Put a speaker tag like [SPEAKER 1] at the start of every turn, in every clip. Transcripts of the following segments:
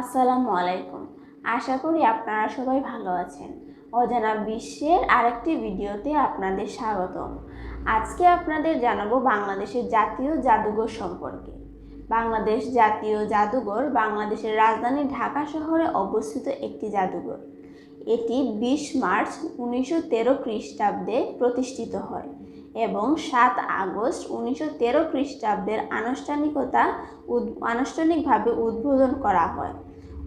[SPEAKER 1] আসসালামু আলাইকুম। আশা করি আপনারা সবাই ভালো আছেন। অজানা বিশ্বের আরেকটি ভিডিওতে আপনাদের স্বাগতম। আজকে আপনাদের জানাব বাংলাদেশের জাতীয় জাদুঘর সম্পর্কে। বাংলাদেশ জাতীয় জাদুঘর বাংলাদেশের রাজধানী ঢাকা শহরে অবস্থিত একটি জাদুঘর। এটি বিশ মার্চ উনিশশো তেরো খ্রিস্টাব্দে প্রতিষ্ঠিত হয়। এবং সাত আগস্ট উনিশশো তেরো খ্রিস্টাব্দের আনুষ্ঠানিকতা আনুষ্ঠানিকভাবে উদ্বোধন করা হয়।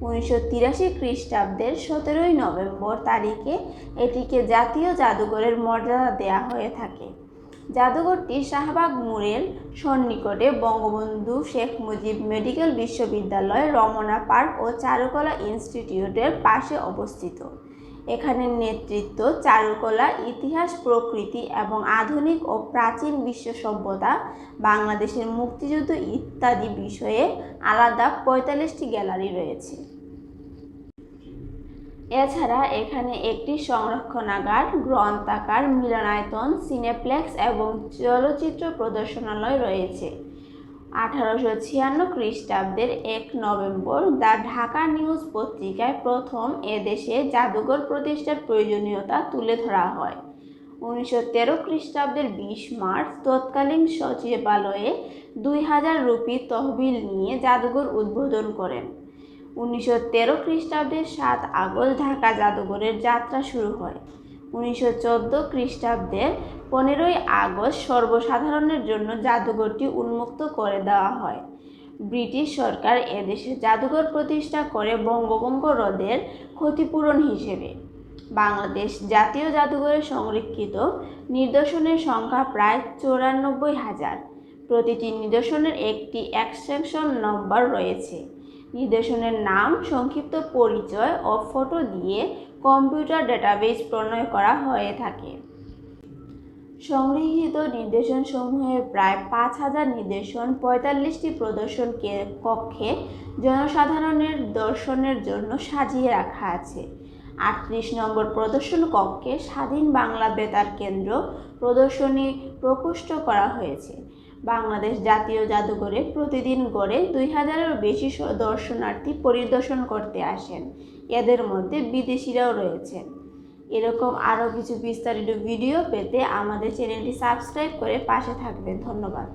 [SPEAKER 1] উনিশশো তিরাশি খ্রিস্টাব্দের সতেরোই নভেম্বর তারিখে এটিকে জাতীয় জাদুঘরের মর্যাদা দেওয়া হয়ে থাকে। জাদুঘরটি শাহবাগ মোড়ের সন্নিকটে বঙ্গবন্ধু শেখ মুজিব মেডিকেল বিশ্ববিদ্যালয় রমনা পার্ক ও চারুকলা ইনস্টিটিউটের পাশে অবস্থিত। এখানে নেতৃত্ব, চারুকলা, ইতিহাস, প্রকৃতি এবং আধুনিক ও প্রাচীন বিশ্ব সভ্যতা, বাংলাদেশের মুক্তিযুদ্ধ ইত্যাদি বিষয়ে আলাদা পঁয়তাল্লিশটি গ্যালারি রয়েছে। এছাড়া এখানে একটি সংরক্ষণাগার, গ্রন্থাগার, মিলনায়তন, সিনেপ্লেক্স এবং চলচ্চিত্র প্রদর্শনালয় রয়েছে। আঠারোশো ছিয়ান্ন খ্রিস্টাব্দের এক নভেম্বর দ্য ঢাকা নিউজ পত্রিকায় প্রথম এদেশে জাদুঘর প্রতিষ্ঠার প্রয়োজনীয়তা তুলে ধরা হয়। উনিশশো তেরো খ্রিস্টাব্দের বিশ মার্চ তৎকালীন সচিবালয়ে দুই হাজার রুপি তহবিল নিয়ে জাদুঘর উদ্বোধন করেন। উনিশশো তেরো খ্রিস্টাব্দের সাত আগস্ট ঢাকা জাদুঘরের যাত্রা শুরু হয়। উনিশশো চোদ্দ খ্রিস্টাব্দের পনেরোই আগস্ট সর্বসাধারণের জন্য জাদুঘরটি উন্মুক্ত করে দেওয়া হয়। ব্রিটিশ সরকার এদেশে জাদুঘর প্রতিষ্ঠা করে বঙ্গভঙ্গ হ্রদের ক্ষতিপূরণ হিসেবে। বাংলাদেশ জাতীয় জাদুঘরে সংরক্ষিত নিদর্শনের সংখ্যা প্রায় চৌরানব্বই হাজার। প্রতিটি নিদর্শনের একটি এক্সটেনশন নম্বর রয়েছে। নিদর্শনের নাম, সংক্ষিপ্ত পরিচয় ও ফটো দিয়ে কম্পিউটার ডেটাবেজ প্রণয় করা হয়ে থাকে। সংগৃহীত নির্দেশনসমূহের প্রায় পাঁচ হাজার নির্দেশন পঁয়তাল্লিশটি প্রদর্শন কক্ষে জনসাধারণের দর্শনের জন্য সাজিয়ে রাখা আছে। আটত্রিশ নম্বর প্রদর্শন কক্ষে স্বাধীন বাংলা বেতার কেন্দ্র প্রদর্শনী প্রকোষ্ঠ করা হয়েছে। বাংলাদেশ জাতীয় জাদুঘরে প্রতিদিন গড়ে দুই হাজারেরও বেশি দর্শনার্থী পরিদর্শন করতে আসেন। এদের মধ্যে বিদেশিরাও রয়েছেন এরকম আরও কিছু বিস্তারিত ভিডিও পেতে আমাদের চ্যানেলটি সাবস্ক্রাইব করে পাশে থাকবেন। ধন্যবাদ।